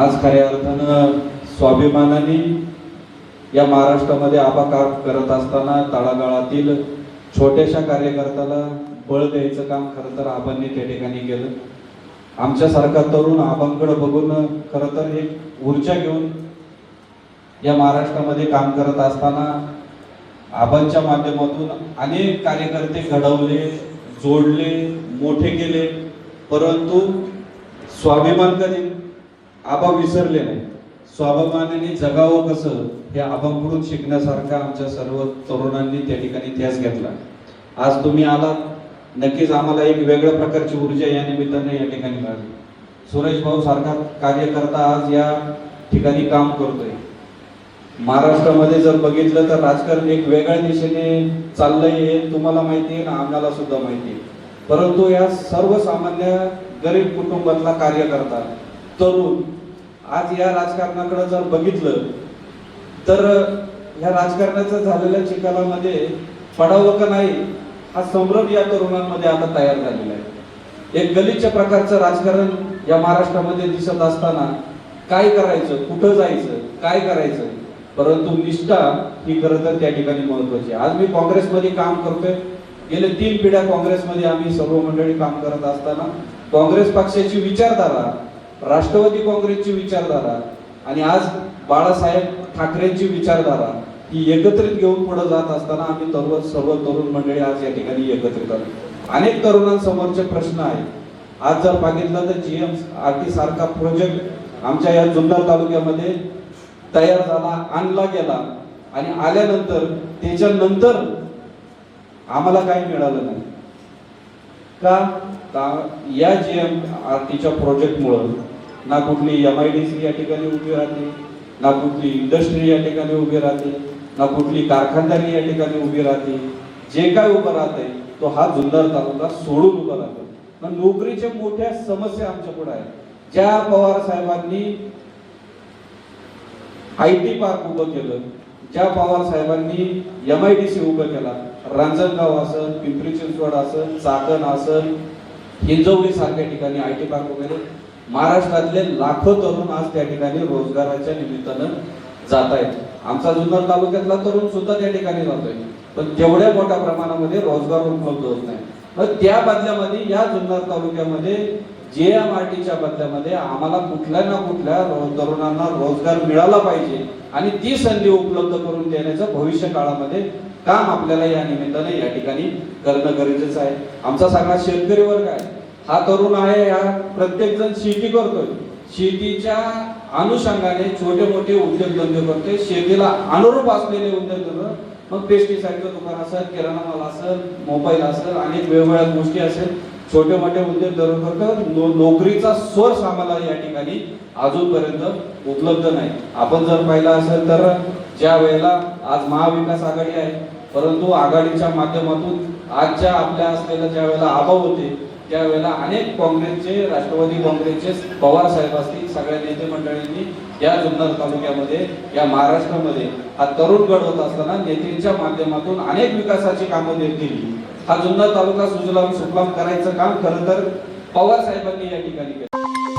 आज खऱ्या अर्थानं स्वाभिमानाने या महाराष्ट्रामध्ये आबाकार करत असताना तळागाळातील छोट्याशा कार्यकर्त्याला बळ द्यायचं काम खरं तर आबांनी त्या ठिकाणी केलं. आमच्यासारखा तरुण आबांकडे बघून खरं तर एक ऊर्जा घेऊन या महाराष्ट्रामध्ये काम करत असताना आबांच्या माध्यमातून अनेक कार्यकर्ते घडवले जोडले मोठे केले. परंतु स्वाभिमान कधी आबा विसरले नाही. स्वाभिमानाने जगावं कसं हे आबांकडून शिकण्यासारखं आमच्या सर्व तरुणांनी त्या ठिकाणी ध्यास घेतला. आज तुम्ही आलात नक्कीच आम्हाला एक वेगळ्या प्रकारची ऊर्जा या निमित्ताने या ठिकाणी मिळाली. सुरेश भाऊ सारखा कार्यकर्ता आज या ठिकाणी काम करतोय. महाराष्ट्रामध्ये जर बघितलं तर राजकारण एक वेगळ्या दिशेने चाललंय हे तुम्हाला माहिती आहे ना आम्हाला सुद्धा माहिती आहे. परंतु या सर्वसामान्य गरीब कुटुंबातला कार्यकर्ता तरुण आज या राजकारणाकडे जर बघितलं तर ह्या राजकारणाचं झालेल्या चिकालामध्ये पडावं का नाही हा संभ्रम या तरुणांमध्ये आता तयार झालेला आहे. एक गलिच्छ प्रकारचं राजकारण या महाराष्ट्रामध्ये दिसत असताना काय करायचं कुठं जायचं काय करायचं? परंतु निष्ठा ही खरं तर त्या ठिकाणी महत्वाची आहे. आज मी काँग्रेसमध्ये काम करतोय. गेले तीन पिढ्या काँग्रेसमध्ये आम्ही सर्व मंडळी काम करत असताना काँग्रेस पक्षाची विचारधारा राष्ट्रवादी काँग्रेसची विचारधारा आणि आज बाळासाहेब ठाकरेंची विचारधारा ही एकत्रित घेऊन पुढे जात असताना आम्ही तरुण सर्व तरुण मंडळी आज या ठिकाणी एकत्रित आहोत. अनेक तरुणांसमोरचे प्रश्न आहेत. आज जर बघितलं तर जी एम आर टी सारखा प्रोजेक्ट आमच्या या जुन्नर तालुक्यामध्ये तयार झाला आणला गेला आणि आल्यानंतर त्याच्यानंतर आम्हाला काही मिळालं नाही. का? का- या जी एम आर टीच्या प्रोजेक्टमुळं ना कुठली एम आय डी सी या ठिकाणी उभी राहते ना कुठली इंडस्ट्री या ठिकाणी उभी राहते ना कुठली कारखानदारी या ठिकाणी उभी राहते. जे काय उभं राहते तो हा जुन्नर तालुका सोडून उभा राहतो मग नोकरीच्या मोठ्या समस्या आमच्या पुढे आहेत. ज्या पवार साहेबांनी आय टी पार्क उभं केलं ज्या पवार साहेबांनी एम आय डी सी उभं केला रांजणगाव असेल पिंपरी चिंचवड असेल चाकण असेल हिंजवडी सारख्या ठिकाणी आय टी पार्क वगैरे महाराष्ट्रातले लाखो तरुण आज त्या ठिकाणी रोजगाराच्या निमित्तानं जात आहेत. आमचा जुन्नर तालुक्यातला तरुण सुद्धा त्या ठिकाणी जातोय. पण तेवढ्या मोठ्या प्रमाणामध्ये रोजगार उपलब्ध होत नाही. मग त्या बदल्यामध्ये या जुन्नर तालुक्यामध्ये जे एम आर टीच्या बदल्यामध्ये आम्हाला कुठल्या ना कुठल्या तरुणांना रोजगार मिळाला पाहिजे आणि ती संधी उपलब्ध करून देण्याचं भविष्य काळामध्ये काम आपल्याला या निमित्ताने या ठिकाणी करणं गरजेचं आहे. आमचा सगळा शेतकरी वर्ग आहे. हा तरुण आहे हा प्रत्येक जण शेती करतोय. शेतीच्या अनुषंगाने छोटे मोठे उद्योगधंदे करतोय. शेतीला अनुरूप असलेले उद्योगधंदे मग पेस्टिसाईडचं दुकान असेल किराणा माल असेल मोबाईल असेल अनेक वेगवेगळ्या गोष्टी असेल छोटे मोठे उद्योग धरून करतो नो- नोकरीचा सोर्स आम्हाला या ठिकाणी अजूनपर्यंत उपलब्ध नाही. आपण जर पाहिलं असेल तर ज्या वेळेला आज महाविकास आघाडी आहे परंतु आघाडीच्या माध्यमातून आजच्या आपल्या असलेल्या ज्या वेळेला अभाव होते त्यावेळेला अनेक काँग्रेसचे राष्ट्रवादी काँग्रेसचे पवार साहेब असतील सगळ्या नेते मंडळींनी या जुन्नर तालुक्यामध्ये या महाराष्ट्रामध्ये हा तरुण गड होत असताना नेत्यांच्या माध्यमातून अनेक विकासाची कामं दिली हा जुन्नर तालुका सुजलाम सुफलाम करायचं काम खरं तर पवार साहेबांनी या ठिकाणी केलं.